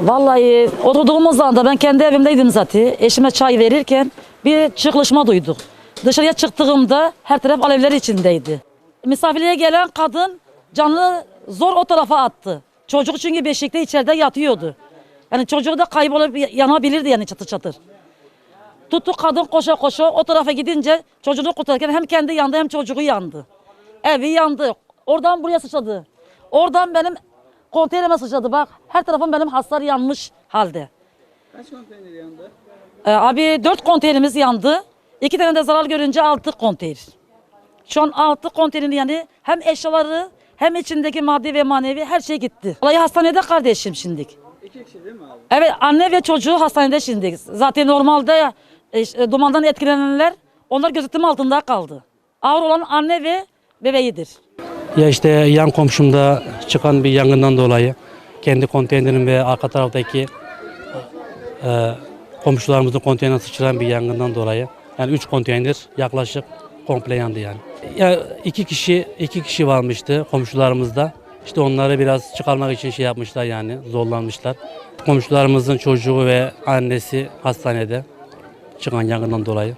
Vallahi oturduğumuz anda ben kendi evimdeydim zaten. Eşime çay verirken bir çıkışma duyduk. Dışarıya çıktığımda her taraf alevler içindeydi. Misafirliğe gelen kadın canını zor o tarafa attı. Çocuk çünkü beşikte içeride yatıyordu. Yani çocuğu da kaybolup yanabilirdi yani çatır çatır. Tuttu kadın koşa koşa o tarafa gidince çocuğunu kurtarırken hem kendi yandı hem çocuğu yandı. Evi yandı. Oradan buraya sıçradı. Oradan benim konteynerime sıçradı bak. Her tarafım benim hasar yanmış halde. Kaç konteyner yandı? Ee, abi dört konteynerimiz yandı. İki tane de zarar görünce altı konteyner. Şu an altı konteyner yani hem eşyaları hem içindeki maddi ve manevi her şey gitti. Olayı hastanede kardeşim şimdilik. İki kişi değil mi abi? Evet anne ve çocuğu hastanede şimdi. Zaten normalde e, dumandan etkilenenler onlar gözetim altında kaldı. Ağır olan anne ve bebeğidir. Ya işte yan komşumda çıkan bir yangından dolayı kendi konteynerim ve arka taraftaki e, komşularımızın konteynerine sıçrayan bir yangından dolayı yani üç konteyner yaklaşık komple yandı yani. Ya iki kişi iki kişi varmıştı komşularımızda. İşte onları biraz çıkarmak için şey yapmışlar yani zorlanmışlar. Komşularımızın çocuğu ve annesi hastanede çıkan yangından dolayı.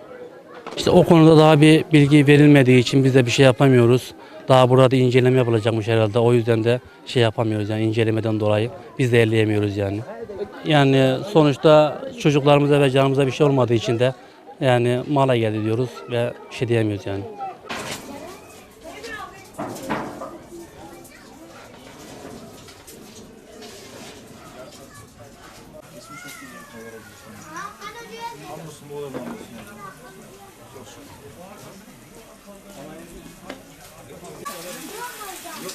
İşte o konuda daha bir bilgi verilmediği için biz de bir şey yapamıyoruz. Daha burada inceleme yapılacakmış herhalde. O yüzden de şey yapamıyoruz yani incelemeden dolayı. Biz de elleyemiyoruz yani. Yani sonuçta çocuklarımıza ve canımıza bir şey olmadığı için de yani mala geldi diyoruz ve bir şey diyemiyoruz yani.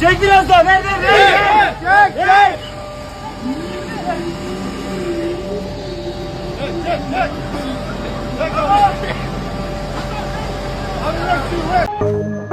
Çek biraz daha ver ver ver. Çek çek. Çek çek. Çek. Çek.